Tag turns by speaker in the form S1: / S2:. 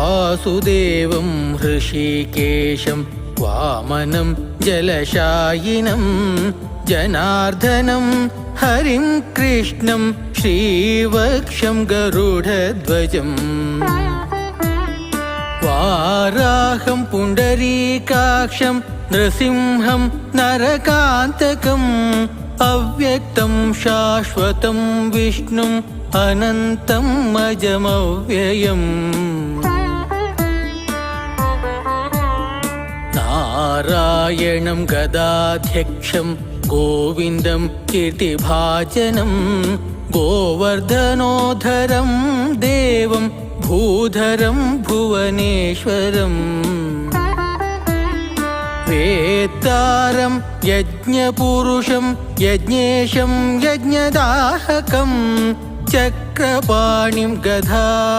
S1: वासुदेवं हृषीकेशं वामनं जलशायिनं जनार्दनं हरिं कृष्णं श्रीवक्षं गरुडध्वजम् वाराहं पुण्डरीकाक्षं नृसिंहं नरकान्तकम् अव्यक्तं शाश्वतं विष्णुम् अनन्तम् अजमव्ययम् നാരായണം ഗതാധ്യക്ഷം ഗോവിന്ദം കീർത്തിഭാജനം ഗോവർദ്ധനോധരം ദേവം ഭൂധരം ഭുവനേശ്വരം. വേത്താരം യജ്ഞപുരുഷം യജ്ഞേശം യജ്ഞദാഹകം ചക്രപാണിം ഗധാ